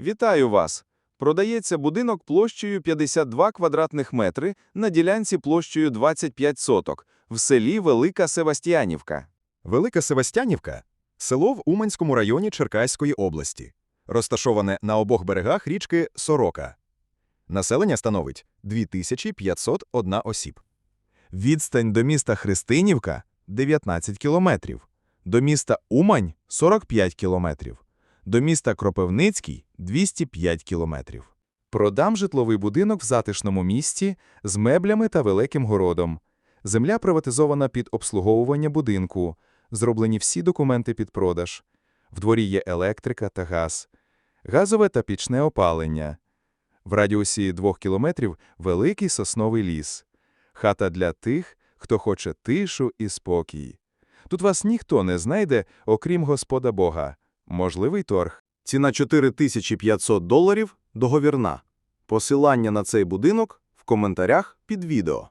Вітаю вас! Продається будинок площею 52 квадратних метри на ділянці площею 25 соток в селі Велика Севастіанівка. Велика Севастянівка – село в Уманському районі Черкаської області, розташоване на обох берегах річки Сорока. Населення становить 2501 осіб. Відстань до міста Христинівка – 19 кілометрів, до міста Умань – 45 кілометрів, до міста Кропивницький – 205 кілометрів. Продам житловий будинок в затишному місті з меблями та великим городом. Земля приватизована під обслуговування будинку, зроблені всі документи під продаж. В дворі є електрика та газ, газове та пічне опалення. В радіусі двох кілометрів великий сосновий ліс. Хата для тих, хто хоче тишу і спокій. Тут вас ніхто не знайде, окрім Господа Бога. Можливий торг. Ціна 4500 доларів договірна. Посилання на цей будинок в коментарях під відео.